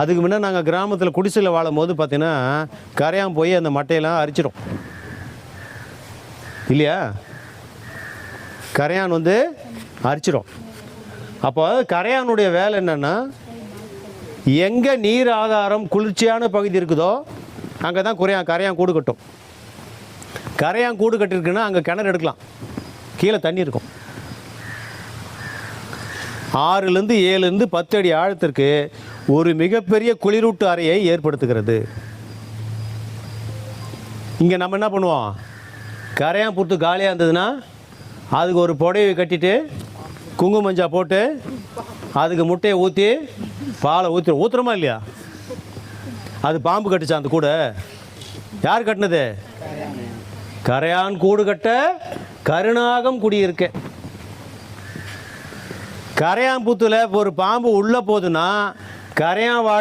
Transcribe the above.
அதுக்கு முன்னே நாங்கள் கிராமத்தில் குடிசையில் வாழும் போது பார்த்தீங்கன்னா கரையான் போய் அந்த மட்டையெல்லாம் அரிச்சிடும். இல்லையா? கரையான் வந்து அரிச்சிடும். அப்போ கரையானுடைய வேலை என்னென்னா எங்கே நீர் ஆதாரம் குளிர்ச்சியான பகுதி இருக்குதோ அங்கே தான் குறையான் கரையான் கூடு கட்டும். கரையான் கூடு கட்டிருக்குன்னா அங்கே கிணறு எடுக்கலாம். கீழே தண்ணி இருக்கும். ஆறுலேருந்து ஏழுலேருந்து பத்து அடி ஆழத்திற்கு ஒரு மிகப்பெரிய குளிரூட்டு அறையை ஏற்படுத்துகிறது. இங்கே நம்ம என்ன பண்ணுவோம்? கரையான் பொறுத்து காலியாக இருந்ததுன்னா அதுக்கு ஒரு புடவை கட்டிட்டு குங்குமஞ்சா போட்டு அதுக்கு முட்டையை ஊற்றி பாலை ஊற்றி ஊற்றுறோமா இல்லையா? அது பாம்பு கட்டுச்சா அந்த கூடை? யார் கட்டினது? கரையான் கூடு கட்ட கருணாகம் குடியிருக்கேன் கரையாம்பூத்தில் ஒரு பாம்பு உள்ளே போகுதுன்னா கரையான் வாழ்